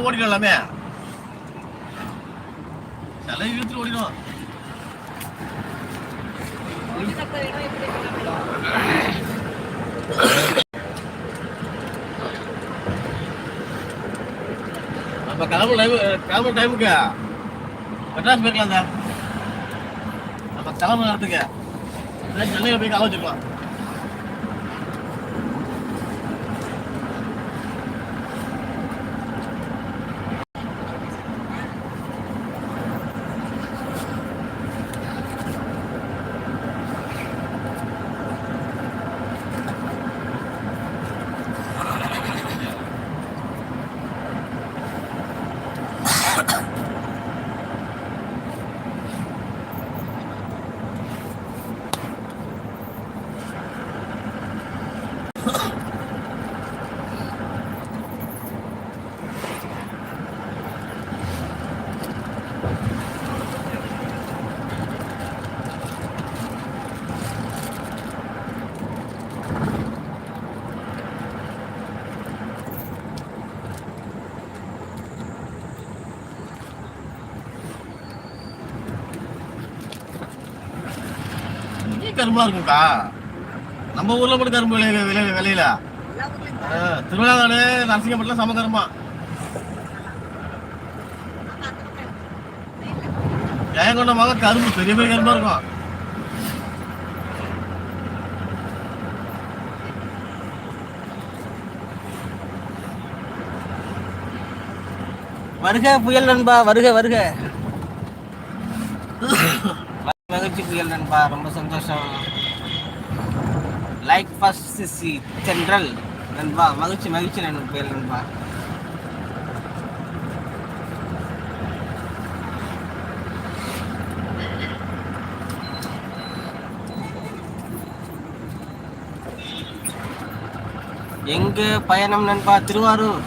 ஓடிடும் எல்லாமே சில இழுத்துட்டு ஓடிடும் நம்ம கிளம்பு லைவ் கிளம்பு டைமுக்கு மெட்ராஸ் போய்க்கலாம் சார் நம்ம கிளம்பு நேரத்துக்கு. சென்னையில் போய் கால கரும்பா இருக்கும்க்கா. நம்ம ஊர்ல மட்டும் கரும்பு விளைய விளைய விளையில. திருவிழாநாடு நரசிங்கப்பட்டினம் சம கரும்பா. ஜெயங்கொண்டமாக கரும்பு பெரிய பெரிய கரும்பா இருக்கும். வருக புயல் நண்பா வருக வருக. மகிழ்ச்சி புயல் நண்பா ரொம்ப சந்தோஷம் லைக் ஃபர்ஸ்ட் சி சென்ட்ரல் நண்பா மகிழ்ச்சி மகிழ்ச்சி நண்பா புயல் நண்பா எங்க பயணம் நண்பா திருவாரூர்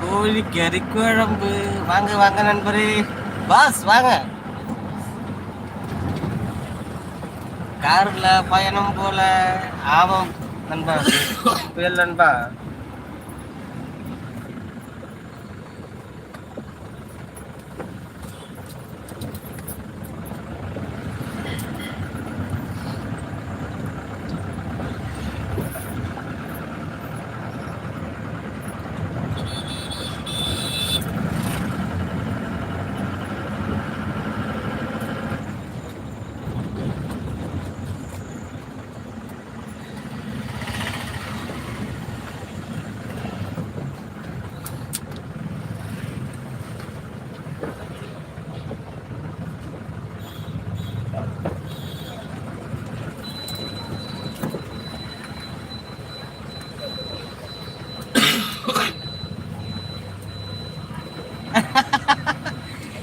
கோழி கறி குழம்பு வாங்க வாங்க நண்பரே. பாஸ் வாங்க. கார்ல பயணம் போல ஆமாம் நண்பா. புயல் நண்பா.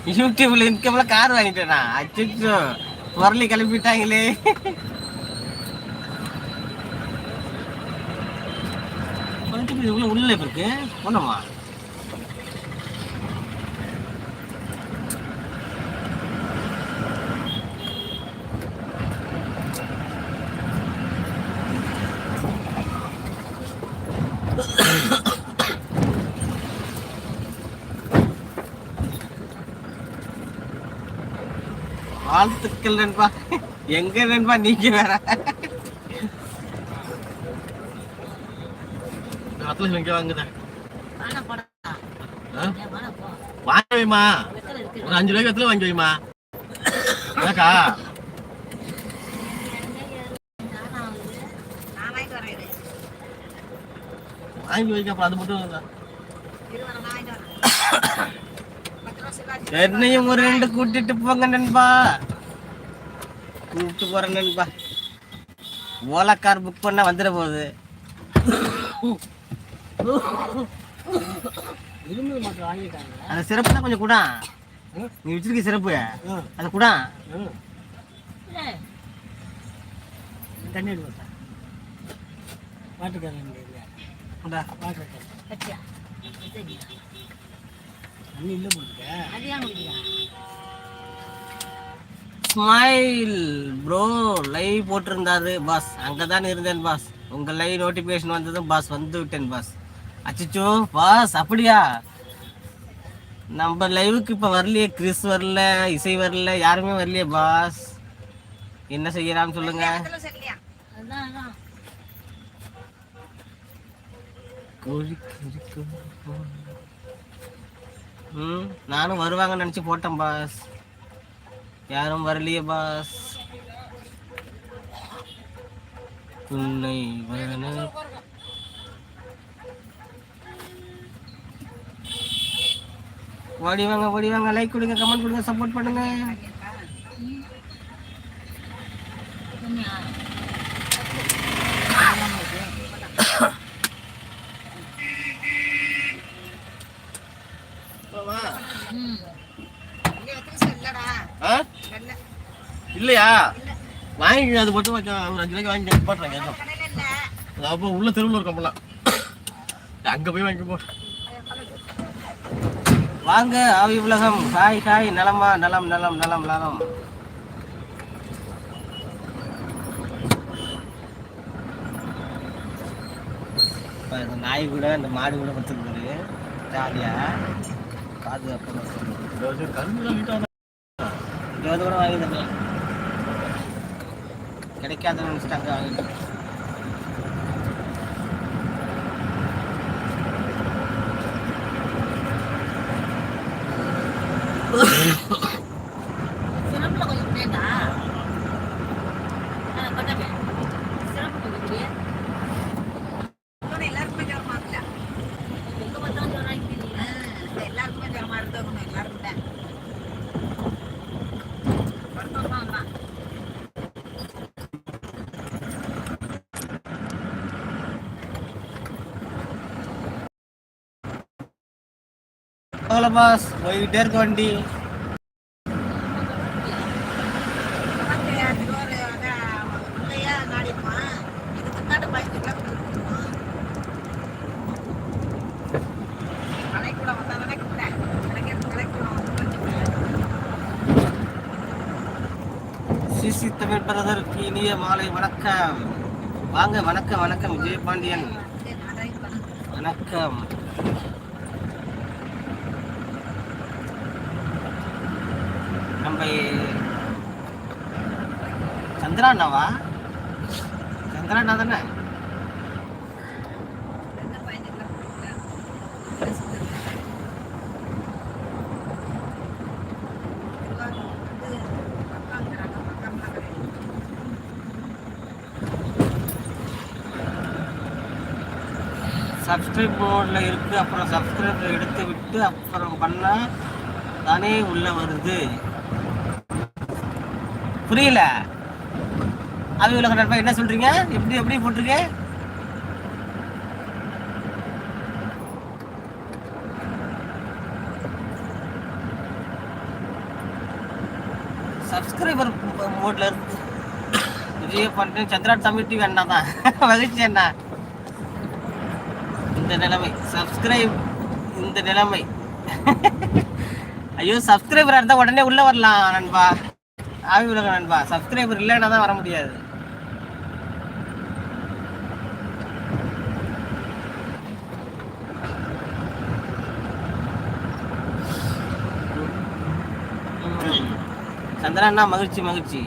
யூடியூப்ல இன்கம்ல கார் வாங்கிட்டேனா? அச்சோ முரளி கிளம்பிட்டாங்களே உள்ள உள்ள இருக்கு. போனோமா? வாழ்த்துக்கள் நண்பா. எங்க நண்பா நீங்க வேற? அத்துல இங்கே வாங்குதேன் வாங்க வைமா ஒரு அஞ்சு ரூபாய்க்கு எத்தனை வாங்கி வைமா ஏக்கா வாங்கி வைக்க அப்புறம் அது மட்டும் இல்ல. என்னையும் ஒரு ரெண்டு கூட்டிட்டு போங்க நண்பா. கூப்பிட்டு போறேன் நண்பா. ஓலா கார் புக் பண்ணா வந்துட போகுது. அந்த சிறப்பு தான் கொஞ்சம் கூட நீ வச்சிருக்க சிறப்பு. அதை கூட. தண்ணி இல்லையா இந்தா. வாட்டர் சரியா தண்ணி இல்லை ஸ்மைல் ப்ரோ லைவ் போட்டிருந்தாரு பாஸ் அங்கே தான் இருந்தேன் பாஸ் உங்கள் லைவ் நோட்டிஃபிகேஷன் வந்ததும் பாஸ் வந்து விட்டேன் பாஸ் அச்சச்சோ பாஸ் அப்படியா? நம்ம லைவுக்கு இப்போ வரலையே கிறிஸ் வரல இசை வரல யாருமே வரலையே பாஸ் என்ன செய்யலாம்னு சொல்லுங்க. கோழி கோழி கோழி. ம் நானும் வருவாங்கன்னு நினச்சி போட்டேன் பாஸ் யாரும் வரலையே பாஸ் உன்னை வன ஓடி வாங்க ஓடி வாங்க லைக் கொடுங்க கமெண்ட் கொடுங்க சப்போர்ட் பண்ணுங்க. இல்லையா? வாங்கி அது மட்டும் ஒரு அஞ்சு ரூபாய்க்கு வாங்கி போட்டுறேங்க அது அப்போ உள்ள தெருவில் இருக்கோம்லாம் அங்க போய் வாங்கி போ. வாங்க ஆவி உலகம். Hi hi. நலமா நலம் நலம் நலம் நலம். இந்த நாய் கூட இந்த மாடு கூட பத்துருக்குது ஜாலியா. பாதுகாப்பு இருபது கூட வாங்கி தரலாம் கிடைக்காதுன்னு நினச்சிட்டாங்க. அவ்வளோ பாஸ் போய்கிட்டே இருக்க வண்டி சிசி தமிழ் பிரதருக்கு இனிய மாலை வணக்கம். வாங்க வணக்கம் வணக்கம் விஜய் பாண்டியன் வணக்கம். நம்ம சந்திரா அண்ணாவா சந்திரா அண்ணா தானே சப்ஸ்கிரைப் போர்டில் இருக்குது அப்புறம் சப்ஸ்கிரைப் எடுத்து விட்டு அப்புறம் பண்ணால் தானே உள்ளே வருது. புரியல. அவி உலக நண்பா என்ன சொல்றீங்க? எப்படி எப்படி போட்டிருக்க? சப்ஸ்கிரைபர் மோட்ல இருக்கு. விஜய பண்ணுறேன் சந்திரா தமிழ் டிவி அண்ணா தான் மகிழ்ச்சி அண்ணா. இந்த நிலைமை. சப்ஸ்கிரைப் இந்த நிலைமை. ஐயோ சப்ஸ்கிரைபரா இருந்தா உடனே உள்ள வரலாம் நண்பா. ஆவி உலக நண்பா. சப்ஸ்கிரைபர் இல்லைன்னா தான் வர முடியாது. சந்திரா மகிழ்ச்சி மகிழ்ச்சி.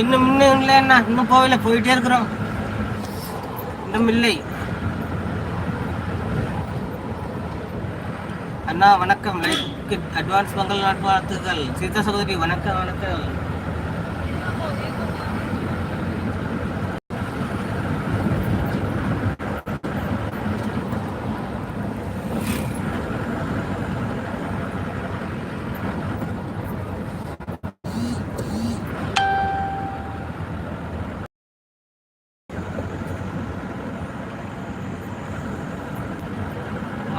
இன்னும் இன்னும் இல்லை என்ன இன்னும் போகல போயிட்டே இருக்கிறோம். இன்னும் இல்லை. அண்ணா வணக்கம். லைக் அட்வான்ஸ் பொங்கல் நட்பாத்துகள் சீதா சகோதரி வணக்கம் வணக்கம்.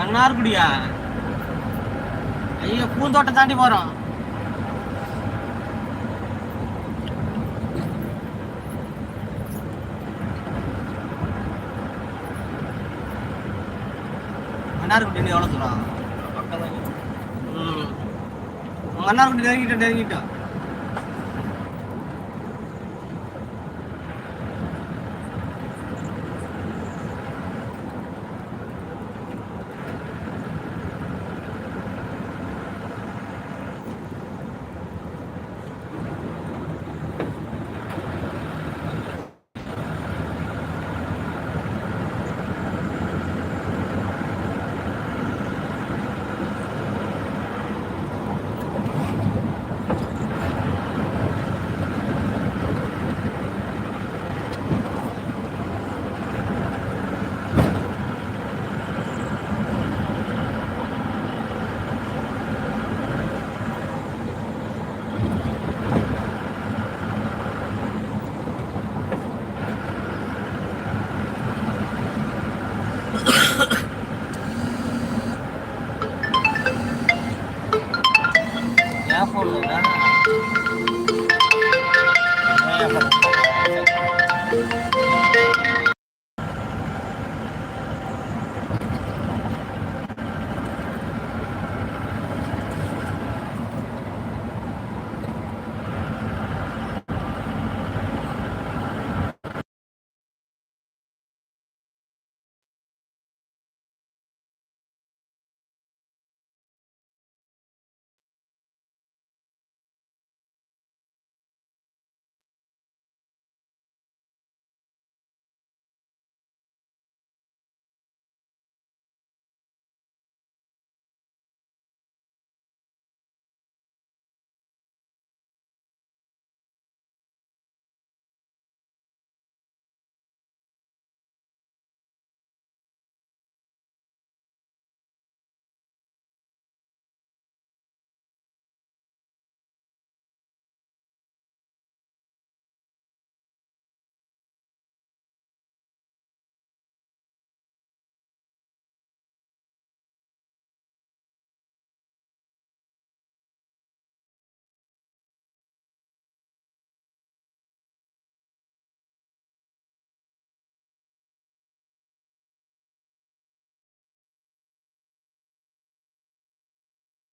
மன்னார்குடியா? ஐயோ பூந்தோட்டம் தாண்டி போறோம். மன்னார்குடி எவ்வளோ தூரம்? மன்னார்குடி நெருங்கிட்டோம் நெருங்கிட்டோம்